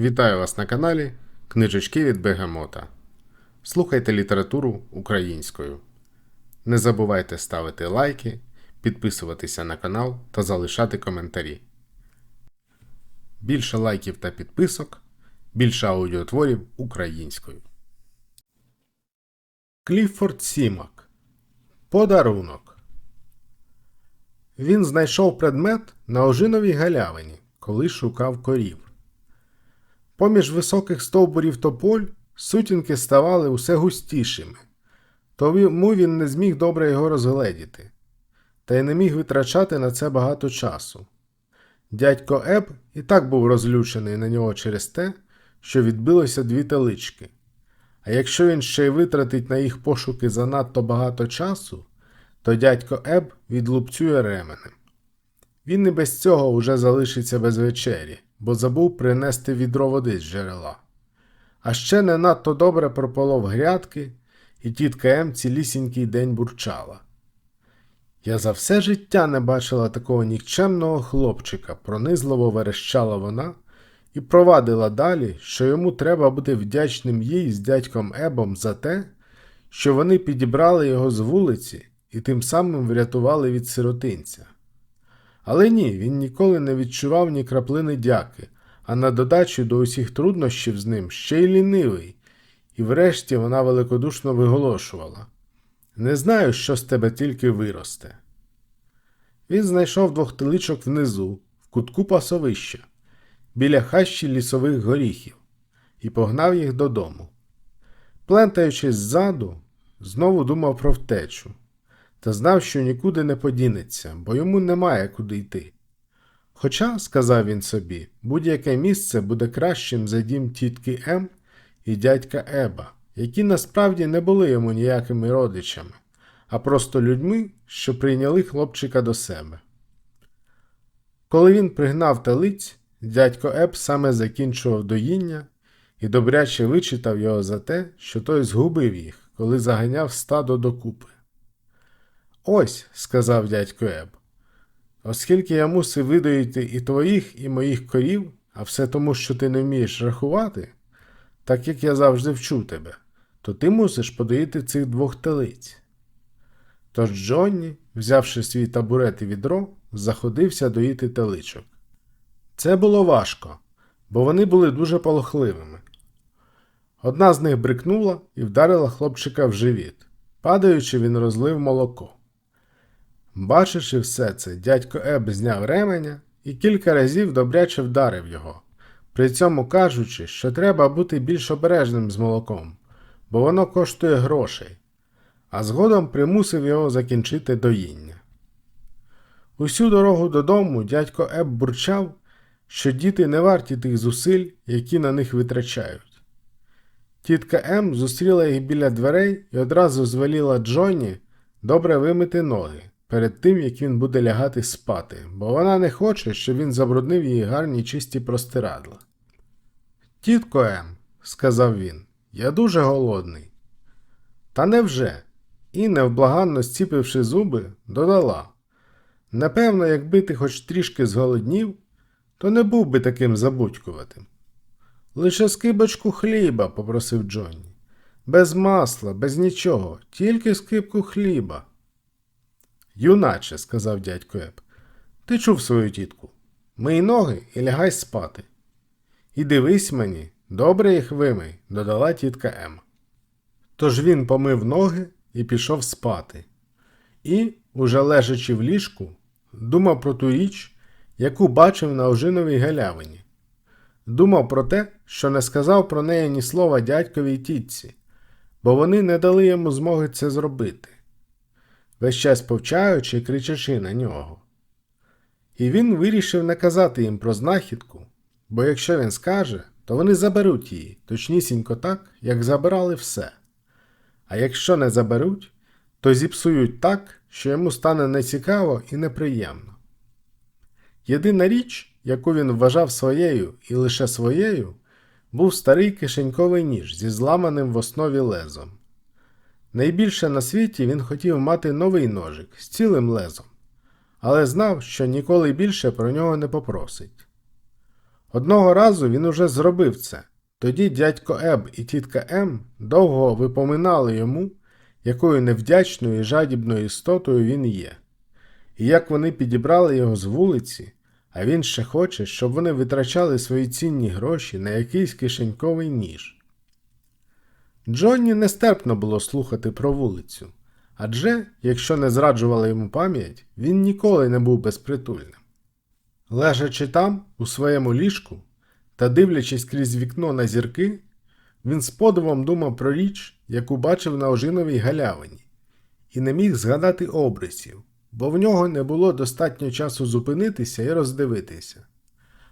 Вітаю вас на каналі Книжечки від Бегемота. Слухайте літературу українською. Не забувайте ставити лайки, підписуватися на канал та залишати коментарі. Більше лайків та підписок, більше аудіотворів українською. Кліфорд Сімак. Подарунок. Він знайшов предмет на ожиновій галявині, коли шукав корів. Поміж високих стовбурів тополь сутінки ставали усе густішими, тому він не зміг добре його розгледіти, та й не міг витрачати на це багато часу. Дядько Еб і так був розлючений на нього через те, що відбилося дві телички. А якщо він ще й витратить на їх пошуки занадто багато часу, то дядько Еб відлупцює ременем. Він і без цього уже залишиться без вечері, бо забув принести відро води з джерела. А ще не надто добре прополов грядки, і тітка М цілісінький день бурчала. Я за все життя не бачила такого нікчемного хлопчика, пронизливо верещала вона і провадила далі, що йому треба бути вдячним їй з дядьком Ебом за те, що вони підібрали його з вулиці і тим самим врятували від сиротинця. Але ні, він ніколи не відчував ні краплини дяки, а на додачу до усіх труднощів з ним ще й лінивий, і врешті вона великодушно виголошувала Не знаю, що з тебе тільки виросте. Він знайшов двох теличок внизу, в кутку пасовища, біля хащі лісових горіхів, і погнав їх додому. Плентаючись ззаду, знову думав про втечу та знав, що нікуди не подінеться, бо йому немає куди йти. Хоча, сказав він собі, будь-яке місце буде кращим за дім тітки М і дядька Еба, які насправді не були йому ніякими родичами, а просто людьми, що прийняли хлопчика до себе. Коли він пригнав телиць, дядько Еб саме закінчував доїння і добряче вичитав його за те, що той згубив їх, коли заганяв стадо докупи. Ось, сказав дядько Еб, оскільки я мусив видоїти і твоїх, і моїх корів, а все тому, що ти не вмієш рахувати, так як я завжди вчу тебе, то ти мусиш подоїти цих двох телиць. Тож Джонні, взявши свій табурет і відро, заходився доїти теличок. Це було важко, бо вони були дуже полохливими. Одна з них брикнула і вдарила хлопчика в живіт. Падаючи, він розлив молоко. Бачивши все це, дядько Еб зняв ременя і кілька разів добряче вдарив його, при цьому кажучи, що треба бути більш обережним з молоком, бо воно коштує грошей, а згодом примусив його закінчити доїння. Усю дорогу додому дядько Еб бурчав, що діти не варті тих зусиль, які на них витрачають. Тітка М зустріла їх біля дверей і одразу звеліла Джонні добре вимити ноги перед тим, як він буде лягати спати, бо вона не хоче, щоб він забруднив її гарні чисті простирадла. Тітко Ем, сказав він, я дуже голодний. Та невже? І, невблаганно зціпивши зуби, додала. Напевно, якби ти хоч трішки зголоднів, то не був би таким забудькуватим. Лише скибочку хліба, попросив Джонні. Без масла, без нічого, тільки скипку хліба. Юначе, сказав дядько Еб, ти чув свою тітку. Мий ноги і лягай спати. І дивись мені, добре їх вимий, додала тітка Ем. Тож він помив ноги і пішов спати. І, уже лежачи в ліжку, думав про ту річ, яку бачив на ожиновій галявині. Думав про те, що не сказав про неї ні слова дядькові й тітці, бо вони не дали йому змоги це зробити весь час повчаючи і кричачи на нього. І він вирішив не казати їм про знахідку, бо якщо він скаже, то вони заберуть її, точнісінько так, як забирали все. А якщо не заберуть, то зіпсують так, що йому стане нецікаво і неприємно. Єдина річ, яку він вважав своєю і лише своєю, був старий кишеньковий ніж зі зламаним в основі лезом. Найбільше на світі він хотів мати новий ножик з цілим лезом, але знав, що ніколи більше про нього не попросить. Одного разу він уже зробив це. Тоді дядько Еб і тітка М довго випоминали йому, якою невдячною і жадібною істотою він є, і як вони підібрали його з вулиці, а він ще хоче, щоб вони витрачали свої цінні гроші на якийсь кишеньковий ніж. Джонні нестерпно було слухати про вулицю, адже, якщо не зраджувала йому пам'ять, він ніколи не був безпритульним. Лежачи там, у своєму ліжку, та дивлячись крізь вікно на зірки, він з подивом думав про річ, яку бачив на ожиновій галявині, і не міг згадати обрисів, бо в нього не було достатньо часу зупинитися і роздивитися.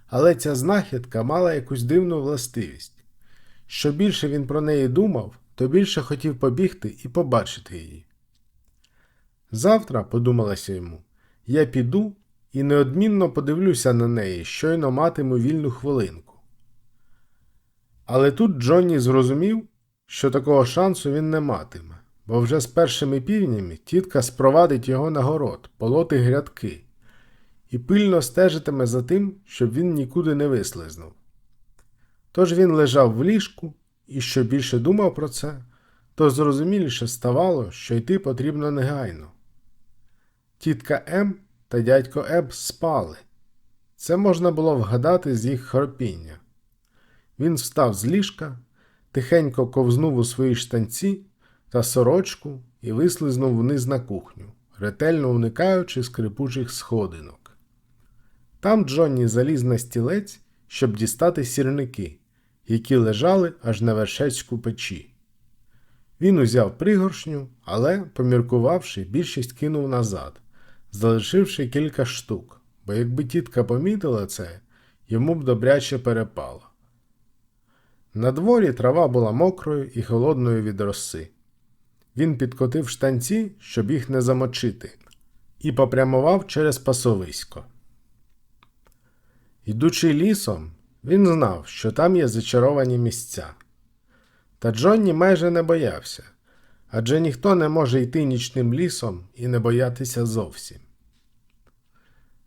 Але ця знахідка мала якусь дивну властивість. Що більше він про неї думав, то більше хотів побігти і побачити її. Завтра, подумалося йому, я піду і неодмінно подивлюся на неї, щойно матиму вільну хвилинку. Але тут Джонні зрозумів, що такого шансу він не матиме, бо вже з першими півнями тітка спровадить його на город, полоти грядки, і пильно стежитиме за тим, щоб він нікуди не вислизнув. Тож він лежав в ліжку і що більше думав про це, то зрозуміліше ставало, що йти потрібно негайно. Тітка М та дядько Еб спали. Це можна було вгадати з їх хропіння. Він встав з ліжка, тихенько ковзнув у свої штанці та сорочку і вислизнув вниз на кухню, ретельно уникаючи скрипучих сходинок. Там Джонні заліз на стілець, щоб дістати сірники, які лежали аж на вершецьку печі. Він узяв пригоршню, але, поміркувавши, більшість кинув назад, залишивши кілька штук, бо якби тітка помітила це, йому б добряче перепало. На дворі трава була мокрою і холодною від роси. Він підкотив штанці, щоб їх не замочити, і попрямував через пасовисько. Йдучи лісом, він знав, що там є зачаровані місця. Та Джонні майже не боявся, адже ніхто не може йти нічним лісом і не боятися зовсім.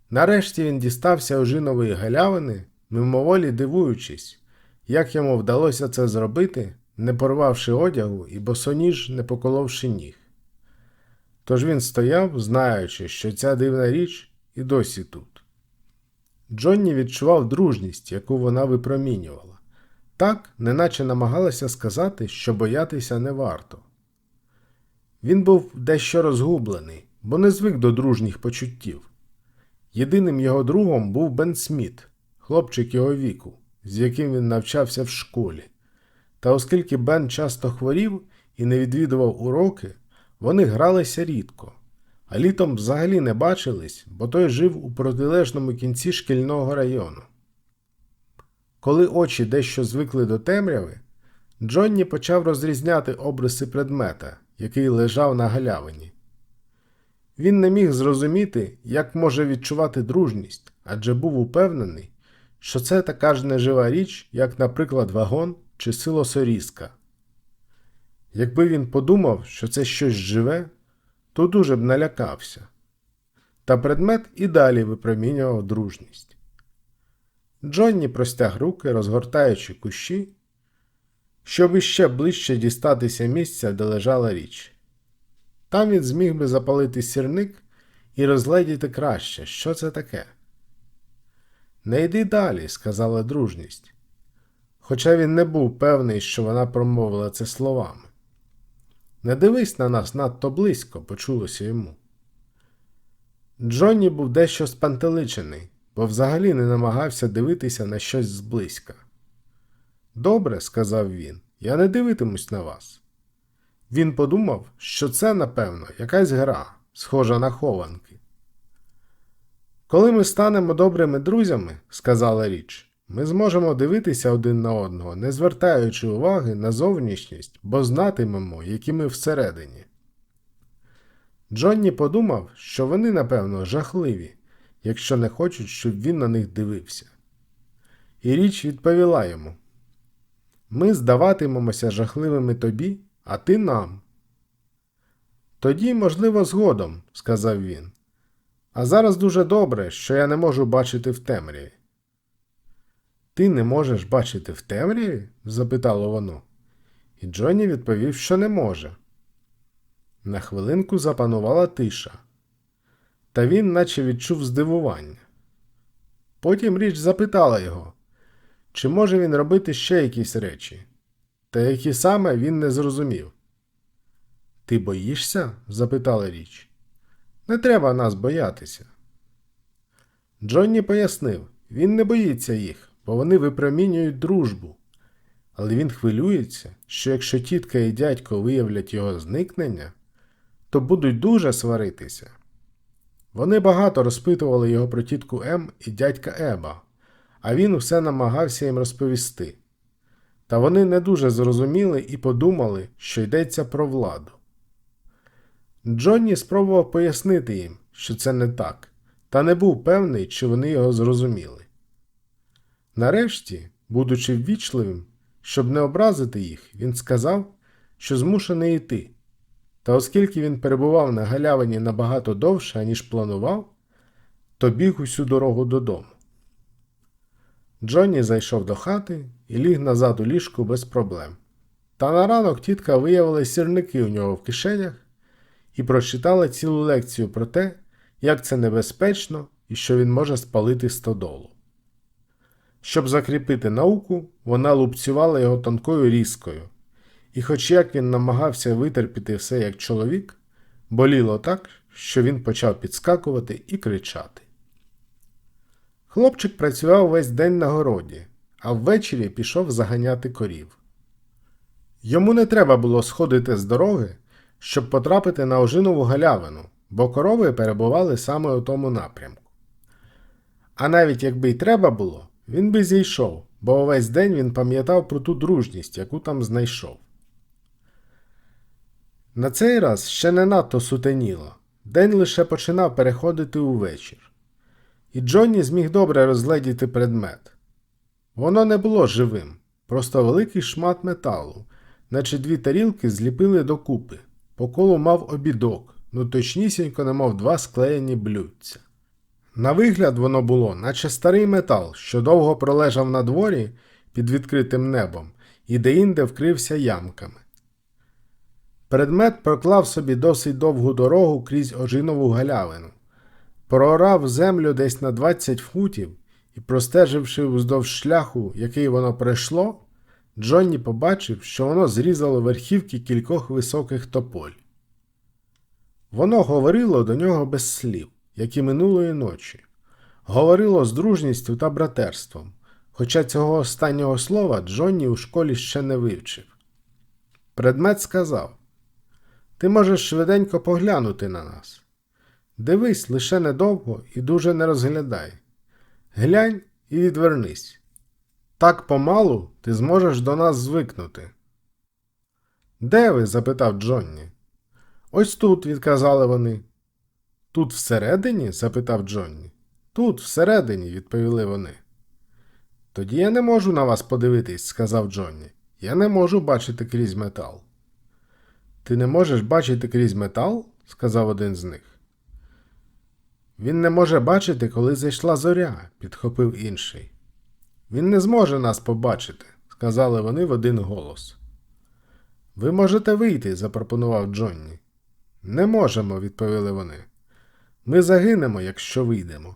Нарешті він дістався ожинової галявини, мимоволі дивуючись, як йому вдалося це зробити, не порвавши одягу і босоніж не поколовши ніг. Тож він стояв, знаючи, що ця дивна річ і досі тут. Джонні відчував дружність, яку вона випромінювала, так, неначе намагалася сказати, що боятися не варто. Він був дещо розгублений, бо не звик до дружніх почуттів. Єдиним його другом був Бен Сміт, хлопчик його віку, з яким він навчався в школі. Та оскільки Бен часто хворів і не відвідував уроки, вони гралися рідко, а літом взагалі не бачились, бо той жив у протилежному кінці шкільного району. Коли очі дещо звикли до темряви, Джонні почав розрізняти обриси предмета, який лежав на галявині. Він не міг зрозуміти, як може відчувати дружність, адже був упевнений, що це така ж нежива річ, як, наприклад, вагон чи силосорізка. Якби він подумав, що це щось живе, то дуже б налякався. Та предмет і далі випромінював дружність. Джонні простяг руки, розгортаючи кущі, щоб іще ближче дістатися місця, де лежала річ. Там він зміг би запалити сірник і розгледіти краще, що це таке. Не йди далі, сказала дружність, хоча він не був певний, що вона промовила це словами. Не дивись на нас надто близько, почулося йому. Джонні був дещо спантеличений, бо взагалі не намагався дивитися на щось зблизька. Добре, сказав він, я не дивитимусь на вас. Він подумав, що це, напевно, якась гра, схожа на хованки. Коли ми станемо добрими друзями, сказала річ, ми зможемо дивитися один на одного, не звертаючи уваги на зовнішність, бо знатимемо, які ми всередині. Джонні подумав, що вони, напевно, жахливі, якщо не хочуть, щоб він на них дивився. І річ відповіла йому Ми здаватимемося жахливими тобі, а ти нам. Тоді, можливо, згодом, сказав він. А зараз дуже добре, що я не можу бачити в темряві. Ти не можеш бачити в темряві? запитало воно. І Джонні відповів, що не може. На хвилинку запанувала тиша, та він наче відчув здивування. Потім річ запитала його, чи може він робити ще якісь речі, та які саме він не зрозумів. Ти боїшся? запитала річ. Не треба нас боятися. Джонні пояснив, він не боїться їх, бо вони випромінюють дружбу. Але він хвилюється, що якщо тітка і дядько виявлять його зникнення, то будуть дуже сваритися. Вони багато розпитували його про тітку М і дядька Еба, а він усе намагався їм розповісти. Та вони не дуже зрозуміли і подумали, що йдеться про владу. Джонні спробував пояснити їм, що це не так, та не був певний, чи вони його зрозуміли. Нарешті, будучи ввічливим, щоб не образити їх, він сказав, що змушений йти. Та оскільки він перебував на галявині набагато довше, ніж планував, то біг усю дорогу додому. Джонні зайшов до хати і ліг назад у ліжку без проблем. Та на ранок тітка виявила сірники у нього в кишенях і прочитала цілу лекцію про те, як це небезпечно і що він може спалити стодолу. Щоб закріпити науку, вона лупцювала його тонкою різкою, і, хоч як він намагався витерпіти все як чоловік, боліло так, що він почав підскакувати і кричати. Хлопчик працював весь день на городі, а ввечері пішов заганяти корів. Йому не треба було сходити з дороги, щоб потрапити на ожинову галявину, бо корови перебували саме у тому напрямку. А навіть якби й треба було, він би зійшов, бо увесь день він пам'ятав про ту дружність, яку там знайшов. На цей раз ще не надто сутеніло, день лише починав переходити у вечір. І Джонні зміг добре розгледіти предмет. Воно не було живим, просто великий шмат металу, наче дві тарілки зліпили докупи, по колу мав обідок, ну точнісінько немов два склеєні блюдця. На вигляд воно було, наче старий метал, що довго пролежав на дворі під відкритим небом і деінде вкрився ямками. Предмет проклав собі досить довгу дорогу крізь ожинову галявину, проорав землю десь на 20 футів і, простеживши уздовж шляху, який воно пройшло, Джонні побачив, що воно зрізало верхівки кількох високих тополь. Воно говорило до нього без слів, як і минулої ночі, говорило з дружністю та братерством, хоча цього останнього слова Джонні у школі ще не вивчив. Предмет сказав Ти можеш швиденько поглянути на нас. Дивись лише недовго і дуже не розглядай. Глянь і відвернись. Так помалу ти зможеш до нас звикнути. Де ви? запитав Джонні. Ось тут, відказали вони. Тут всередині? запитав Джонні. Тут, всередині, відповіли вони. Тоді я не можу на вас подивитись, сказав Джонні. Я не можу бачити крізь метал. Ти не можеш бачити крізь метал? сказав один з них. Він не може бачити, коли зайшла зоря, підхопив інший. Він не зможе нас побачити, сказали вони в один голос. Ви можете вийти, запропонував Джонні. Не можемо, відповіли вони. Ми загинемо, якщо вийдемо.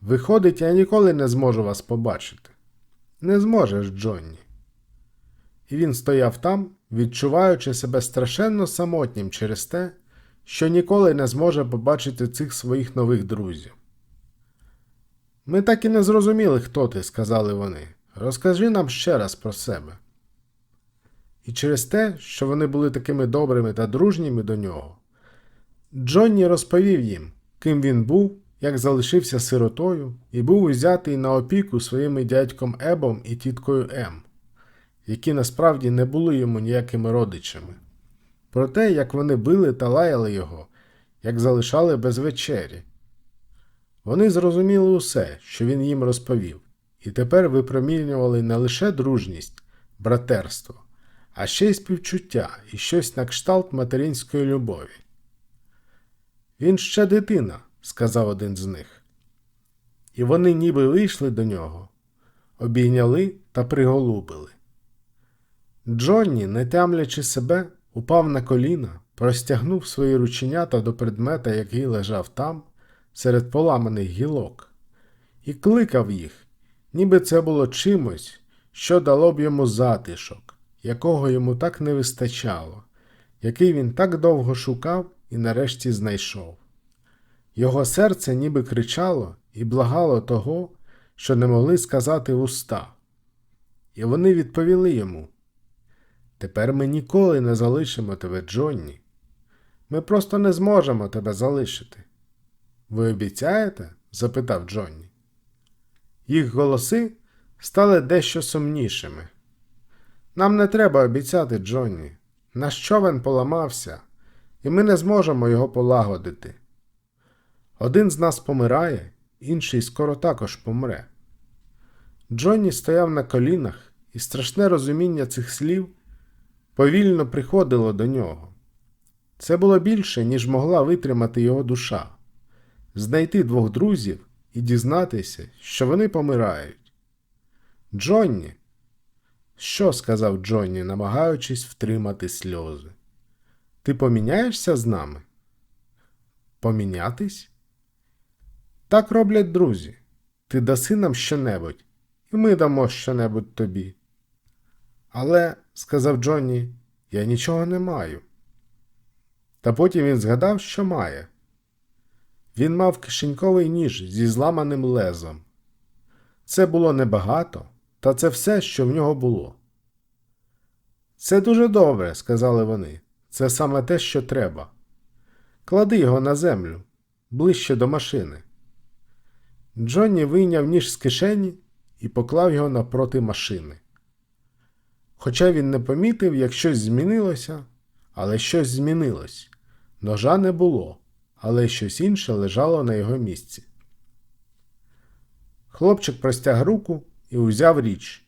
Виходить, я ніколи не зможу вас побачити. Не зможеш, Джонні. І він стояв там, відчуваючи себе страшенно самотнім через те, що ніколи не зможе побачити цих своїх нових друзів. Ми так і не зрозуміли, хто ти, сказали вони. Розкажи нам ще раз про себе. І через те, що вони були такими добрими та дружніми до нього, Джонні розповів їм, ким він був, як залишився сиротою, і був узятий на опіку своїми дядьком Ебом і тіткою Ем, які насправді не були йому ніякими родичами, про те, як вони били та лаяли його, як залишали без вечері. Вони зрозуміли усе, що він їм розповів, і тепер випромінювали не лише дружність, братерство, а ще й співчуття і щось на кшталт материнської любові. Він ще дитина, сказав один з них. І вони ніби вийшли до нього, обійняли та приголубили. Джонні, не тямлячи себе, упав на коліна, простягнув свої рученята до предмета, який лежав там, серед поламаних гілок, і кликав їх, ніби це було чимось, що дало б йому затишок, якого йому так не вистачало, який він так довго шукав і нарешті знайшов. Його серце ніби кричало і благало того, що не могли сказати уста. І вони відповіли йому Тепер ми ніколи не залишимо тебе, Джонні. Ми просто не зможемо тебе залишити. Ви обіцяєте? запитав Джонні. Їх голоси стали дещо сумнішими. Нам не треба обіцяти, Джонні. Наш човен поламався, і ми не зможемо його полагодити. Один з нас помирає, інший скоро також помре. Джонні стояв на колінах, і страшне розуміння цих слів повільно приходило до нього. Це було більше, ніж могла витримати його душа знайти двох друзів і дізнатися, що вони помирають. Джонні, що сказав Джонні, намагаючись втримати сльози? Ти поміняєшся з нами? Помінятись? Так роблять друзі. Ти даси нам щонебудь, і ми дамо щонебудь тобі. Але, сказав Джонні, я нічого не маю. Та потім він згадав, що має. Він мав кишеньковий ніж зі зламаним лезом. Це було небагато, та це все, що в нього було. Це дуже добре, сказали вони. Це саме те, що треба. Клади його на землю, ближче до машини. Джонні вийняв ніж з кишені і поклав його напроти машини. Хоча він не помітив, як щось змінилося, але щось змінилось. Ножа не було, але щось інше лежало на його місці. Хлопчик простяг руку і узяв річ,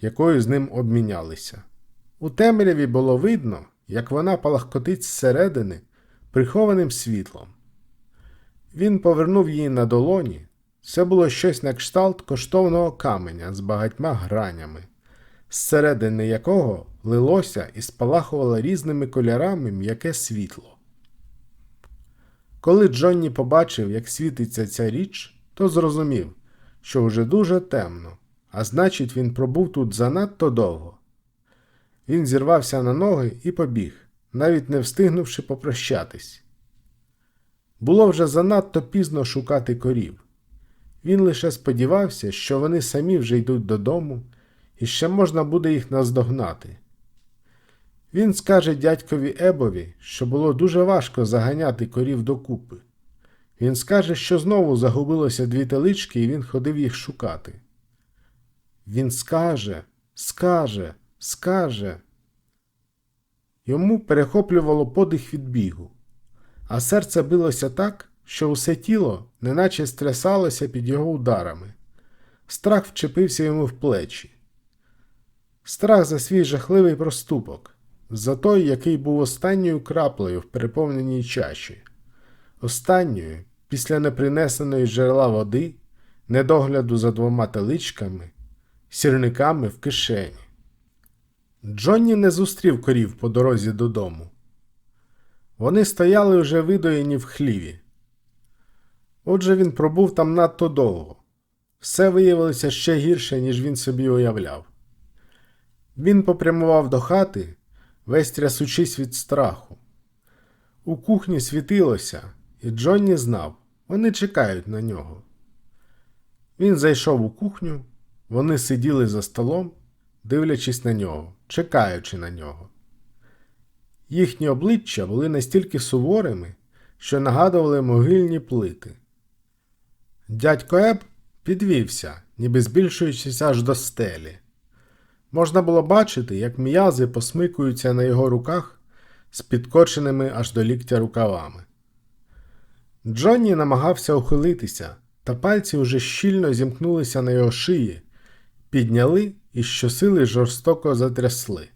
якою з ним обмінялися. У темряві було видно, як вона палахкотить зсередини прихованим світлом. Він повернув її на долоні. Це було щось на кшталт коштовного каменя з багатьма гранями, зсередини якого лилося і спалахувало різними кольорами м'яке світло. Коли Джонні побачив, як світиться ця річ, то зрозумів, що вже дуже темно, а значить, він пробув тут занадто довго. Він зірвався на ноги і побіг, навіть не встигнувши попрощатись. Було вже занадто пізно шукати корів. Він лише сподівався, що вони самі вже йдуть додому, і ще можна буде їх наздогнати. Він скаже дядькові Ебові, що було дуже важко заганяти корів докупи. Він скаже, що знову загубилося дві телички, і він ходив їх шукати. Він скаже, скаже, скаже. Йому перехоплювало подих від бігу, а серце билося так, що усе тіло неначе стрясалося під його ударами. Страх вчепився йому в плечі. Страх за свій жахливий проступок, за той, який був останньою краплею в переповненій чаші, останньою після непринесеної джерела води, недогляду за двома теличками, сірниками в кишені. Джонні не зустрів корів по дорозі додому. Вони стояли вже видоєні в хліві. Отже, він пробув там надто довго. Все виявилося ще гірше, ніж він собі уявляв. Він попрямував до хати, весь трясучись від страху. У кухні світилося, і Джонні знав, вони чекають на нього. Він зайшов у кухню, вони сиділи за столом, дивлячись на нього, чекаючи на нього. Їхні обличчя були настільки суворими, що нагадували могильні плити. Дядько Еб підвівся, ніби збільшуючись аж до стелі. Можна було бачити, як м'язи посмикуються на його руках з підкоченими аж до ліктя рукавами. Джонні намагався ухилитися, та пальці уже щільно зімкнулися на його шиї, підняли і щосили жорстоко затрясли.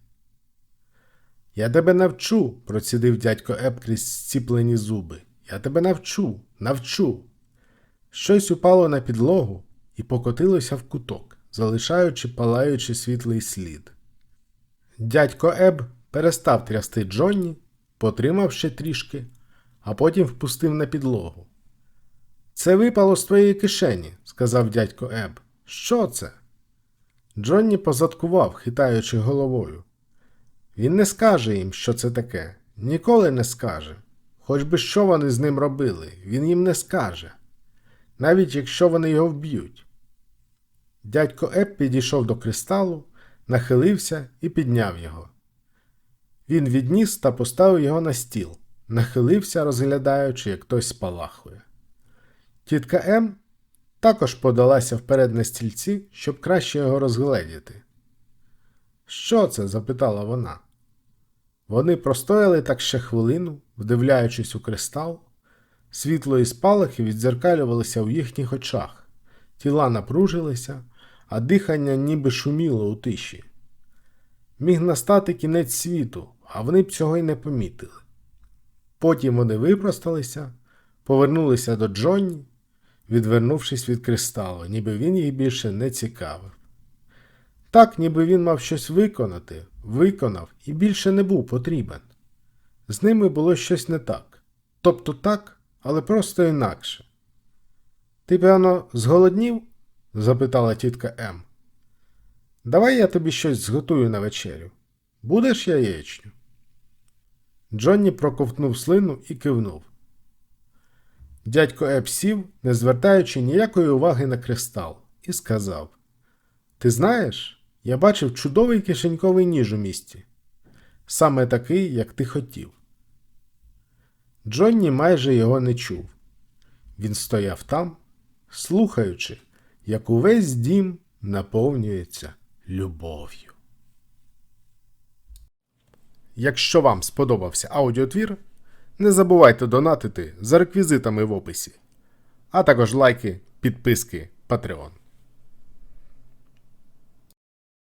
Я тебе навчу, процідив дядько Еб крізь зціплені зуби. Я тебе навчу, навчу. Щось упало на підлогу і покотилося в куток, залишаючи палаючи світлий слід. Дядько Еб перестав трясти Джонні, потримав ще трішки, а потім впустив на підлогу. Це випало з твоєї кишені, сказав дядько Еб. Що це? Джонні позадкував, хитаючи головою. Він не скаже їм, що це таке, ніколи не скаже. Хоч би що вони з ним робили, він їм не скаже, навіть якщо вони його вб'ють. Дядько Еп підійшов до кристалу, нахилився і підняв його. Він відніс та поставив його на стіл, нахилився, розглядаючи, як хтось спалахує. Тітка М також подалася вперед на стільці, щоб краще його розгледіти. Що це? запитала вона. Вони простояли так ще хвилину, вдивляючись у кристал. Світло і спалахи віддзеркалювалися в їхніх очах, тіла напружилися, а дихання ніби шуміло у тиші. Міг настати кінець світу, а вони б цього й не помітили. Потім вони випросталися, повернулися до Джонні, відвернувшись від кристалу, ніби він їх більше не цікавив. Так, ніби він мав щось виконати, виконав і більше не був потрібен. З ними було щось не так. Тобто так, але просто інакше. Ти, певно, зголоднів? запитала тітка М. Давай я тобі щось зготую на вечерю. Будеш яєчню? Джонні проковтнув слину і кивнув. Дядько Еп сів, не звертаючи ніякої уваги на кристал, і сказав: Ти знаєш, я бачив чудовий кишеньковий ніж у місті. Саме такий, як ти хотів. Джонні майже його не чув. Він стояв там, слухаючи, як увесь дім наповнюється любов'ю. Якщо вам сподобався аудіотвір, не забувайте донатити за реквізитами в описі, а також лайки, підписки, Patreon.